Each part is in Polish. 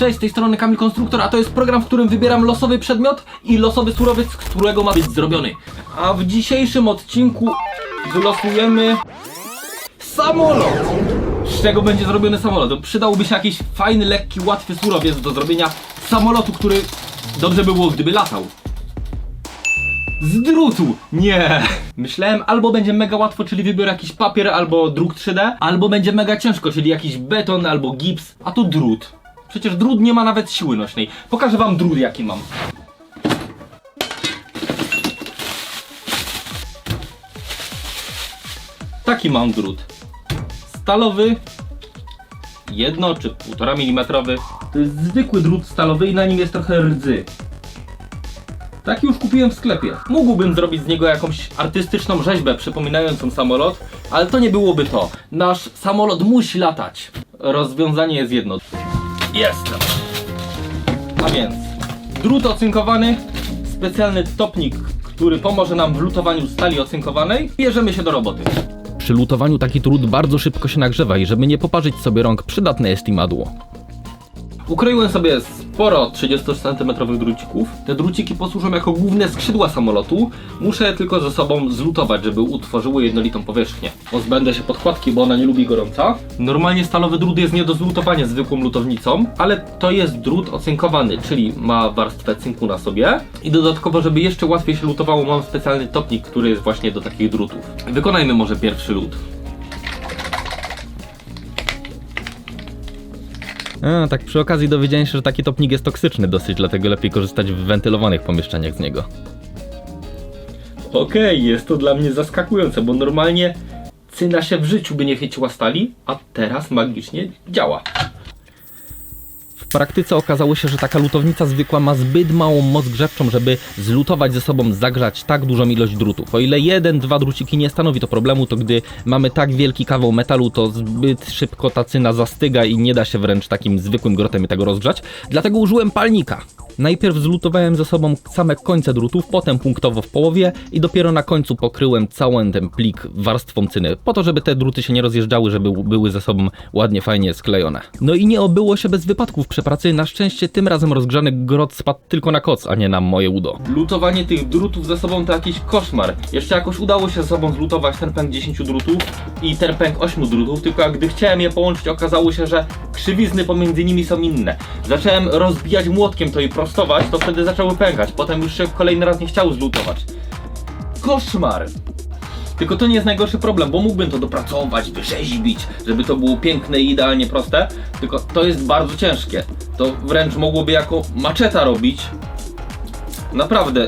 Cześć, z tej strony Kamil Konstruktor, a to jest program, w którym wybieram losowy przedmiot i losowy surowiec, z którego ma być zrobiony. A w dzisiejszym odcinku wylosujemy samolot. Z czego będzie zrobiony samolot? Przydałby się jakiś fajny, lekki, łatwy surowiec do zrobienia samolotu, który dobrze by było, gdyby latał. Z drutu! Nie! Myślałem, albo będzie mega łatwo, czyli wybiorę jakiś papier albo druk 3D, albo będzie mega ciężko, czyli jakiś beton albo gips, a tu drut. Przecież drut nie ma nawet siły nośnej. Pokażę wam drut jaki mam. Taki mam drut. Stalowy, jedno czy półtora milimetrowy. To jest zwykły drut stalowy i na nim jest trochę rdzy. Taki już kupiłem w sklepie. Mógłbym zrobić z niego jakąś artystyczną rzeźbę przypominającą samolot, ale to nie byłoby to. Nasz samolot musi latać. Rozwiązanie jest jedno. Jestem. A więc drut ocynkowany, specjalny topnik, który pomoże nam w lutowaniu stali ocynkowanej. Bierzemy się do roboty. Przy lutowaniu taki trud bardzo szybko się nagrzewa i żeby nie poparzyć sobie rąk, przydatne jest imadło. Ukroiłem sobie sporo 30 cm drucików. Te druciki posłużą jako główne skrzydła samolotu. Muszę tylko ze sobą zlutować, żeby utworzyły jednolitą powierzchnię. Pozbędę się podkładki, bo ona nie lubi gorąca. Normalnie stalowy drut jest nie do zlutowania zwykłą lutownicą, ale to jest drut ocynkowany, czyli ma warstwę cynku na sobie. I dodatkowo, żeby jeszcze łatwiej się lutowało, mam specjalny topnik, który jest właśnie do takich drutów. Wykonajmy może pierwszy lód. A, tak przy okazji dowiedziałem się, że taki topnik jest toksyczny dosyć, dlatego lepiej korzystać w wentylowanych pomieszczeniach z niego. Okej, jest to dla mnie zaskakujące, bo normalnie cyna się w życiu by nie chyciła stali, a teraz magicznie działa. Praktyce okazało się, że taka lutownica zwykła ma zbyt małą moc grzewczą, żeby zlutować ze sobą, zagrzać tak dużą ilość drutów. O ile jeden, dwa druciki nie stanowi to problemu, to gdy mamy tak wielki kawał metalu, to zbyt szybko ta cyna zastyga i nie da się wręcz takim zwykłym grotem tego rozgrzać. Dlatego użyłem palnika. Najpierw zlutowałem ze sobą same końce drutów, potem punktowo w połowie i dopiero na końcu pokryłem cały ten plik warstwą cyny, po to, żeby te druty się nie rozjeżdżały, żeby były ze sobą ładnie, fajnie sklejone. No i nie obyło się bez wypadków przy pracy, na szczęście tym razem rozgrzany grot spadł tylko na koc, a nie na moje udo. Lutowanie tych drutów ze sobą to jakiś koszmar. Jeszcze jakoś udało się ze sobą zlutować ten pęk 10 drutów i ten pęk 8 drutów, tylko gdy chciałem je połączyć, okazało się, że krzywizny pomiędzy nimi są inne. Zacząłem rozbijać młotkiem to i prostować, to wtedy zaczęły pękać. Potem już się kolejny raz nie chciało zlutować. Koszmar! Tylko to nie jest najgorszy problem, bo mógłbym to dopracować, wyrzeźbić, żeby to było piękne i idealnie proste. Tylko to jest bardzo ciężkie. To wręcz mogłoby jako maczeta robić. Naprawdę,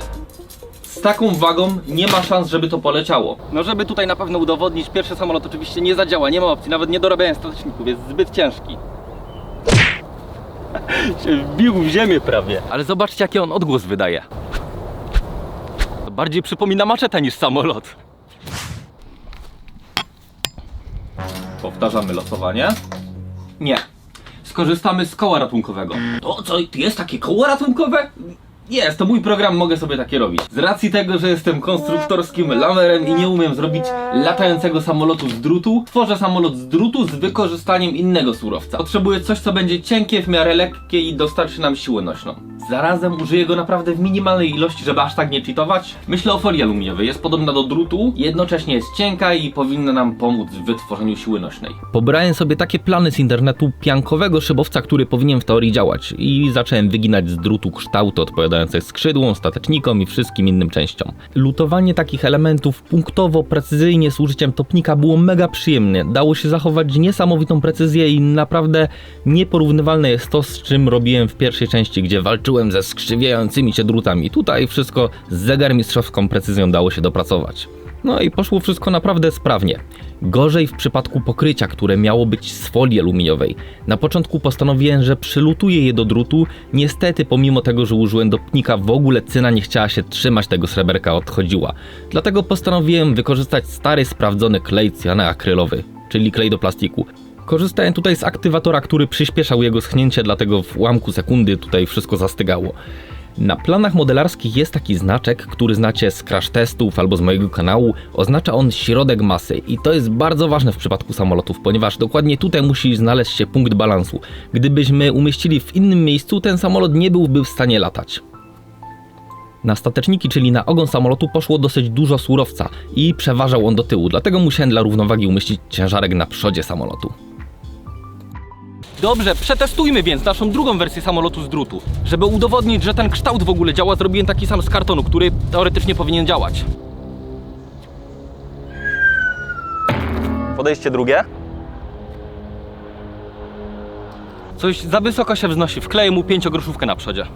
z taką wagą nie ma szans, żeby to poleciało. No żeby tutaj na pewno udowodnić, pierwszy samolot oczywiście nie zadziała, nie ma opcji, nawet nie dorabiałem stateczników, jest zbyt ciężki. się wbił w ziemię prawie. Ale zobaczcie jaki on odgłos wydaje. To bardziej przypomina maczetę niż samolot. Powtarzamy losowanie. Nie. Skorzystamy z koła ratunkowego. O, co? Jest takie koło ratunkowe? Jest, to mój program, mogę sobie takie robić. Z racji tego, że jestem konstruktorskim lamerem i nie umiem zrobić latającego samolotu z drutu, tworzę samolot z drutu z wykorzystaniem innego surowca. Potrzebuję coś, co będzie cienkie, w miarę lekkie i dostarczy nam siłę nośną. Zarazem użyję go naprawdę w minimalnej ilości, żeby aż tak nie cheatować. Myślę o folii aluminiowej, jest podobna do drutu, jednocześnie jest cienka i powinna nam pomóc w wytworzeniu siły nośnej. Pobrałem sobie takie plany z internetu piankowego szybowca, który powinien w teorii działać i zacząłem wyginać z drutu kształty odpowiadające skrzydłom, statecznikom i wszystkim innym częściom. Lutowanie takich elementów punktowo, precyzyjnie z użyciem topnika było mega przyjemne. Dało się zachować niesamowitą precyzję i naprawdę nieporównywalne jest to, z czym robiłem w pierwszej części, gdzie walczyłem ze skrzywiającymi się drutami. Tutaj wszystko z zegarmistrzowską precyzją dało się dopracować. No i poszło wszystko naprawdę sprawnie. Gorzej w przypadku pokrycia, które miało być z folii aluminiowej. Na początku postanowiłem, że przylutuję je do drutu. Niestety, pomimo tego, że użyłem dopnika, w ogóle cyna nie chciała się trzymać tego sreberka, odchodziła. Dlatego postanowiłem wykorzystać stary, sprawdzony klej cyanoakrylowy, czyli klej do plastiku. Korzystałem tutaj z aktywatora, który przyspieszał jego schnięcie, dlatego w ułamku sekundy tutaj wszystko zastygało. Na planach modelarskich jest taki znaczek, który znacie z crash testów albo z mojego kanału. Oznacza on środek masy i to jest bardzo ważne w przypadku samolotów, ponieważ dokładnie tutaj musi znaleźć się punkt balansu. Gdybyśmy umieścili w innym miejscu, ten samolot nie byłby w stanie latać. Na stateczniki, czyli na ogon samolotu poszło dosyć dużo surowca i przeważał on do tyłu, dlatego musiałem dla równowagi umieścić ciężarek na przodzie samolotu. Dobrze, przetestujmy więc naszą drugą wersję samolotu z drutu. Żeby udowodnić, że ten kształt w ogóle działa, zrobiłem taki sam z kartonu, który teoretycznie powinien działać. Podejście drugie. Coś za wysoko się wznosi. Wkleję mu pięciogroszówkę na przodzie.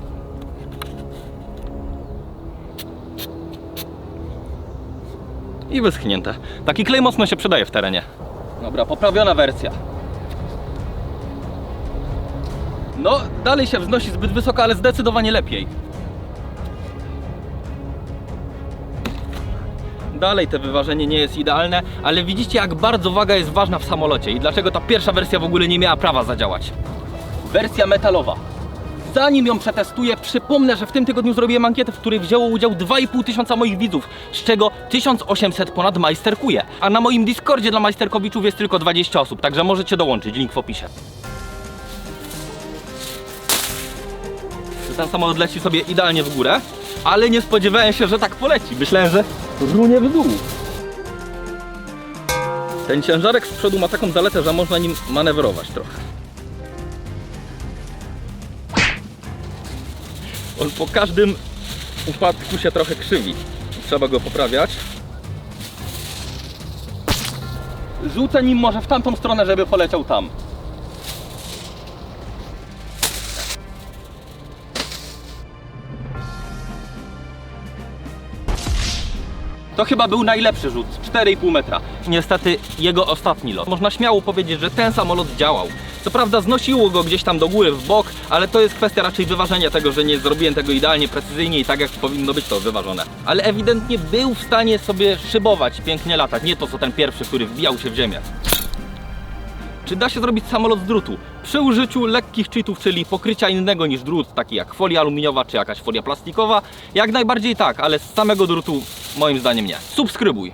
I wyschnięte. Taki klej mocno się przydaje w terenie. Dobra, poprawiona wersja. No, dalej się wznosi zbyt wysoko, ale zdecydowanie lepiej. Dalej te wyważenie nie jest idealne, ale widzicie jak bardzo waga jest ważna w samolocie i dlaczego ta pierwsza wersja w ogóle nie miała prawa zadziałać. Wersja metalowa. Zanim ją przetestuję, przypomnę, że w tym tygodniu zrobiłem ankietę, w której wzięło udział 2,5 tysiąca moich widzów, z czego 1800 ponad majsterkuje. A na moim Discordzie dla majsterkowiczów jest tylko 20 osób, także możecie dołączyć, link w opisie. Ten samolot leci sobie idealnie w górę, ale nie spodziewałem się, że tak poleci. Myślałem, że runie w dół. Ten ciężarek z przodu ma taką zaletę, że można nim manewrować trochę. On po każdym upadku się trochę krzywi. Trzeba go poprawiać. Rzucę nim może w tamtą stronę, żeby poleciał tam. To chyba był najlepszy rzut, 4,5 metra. Niestety jego ostatni lot. Można śmiało powiedzieć, że ten samolot działał. Co prawda znosiło go gdzieś tam do góry, w bok, ale to jest kwestia raczej wyważenia tego, że nie zrobiłem tego idealnie, precyzyjnie i tak jak powinno być to wyważone. Ale ewidentnie był w stanie sobie szybować, pięknie latać, nie to co ten pierwszy, który wbijał się w ziemię. Czy da się zrobić samolot z drutu? Przy użyciu lekkich cheatów, czyli pokrycia innego niż drut, taki jak folia aluminiowa czy jakaś folia plastikowa, jak najbardziej tak, ale z samego drutu moim zdaniem nie. Subskrybuj,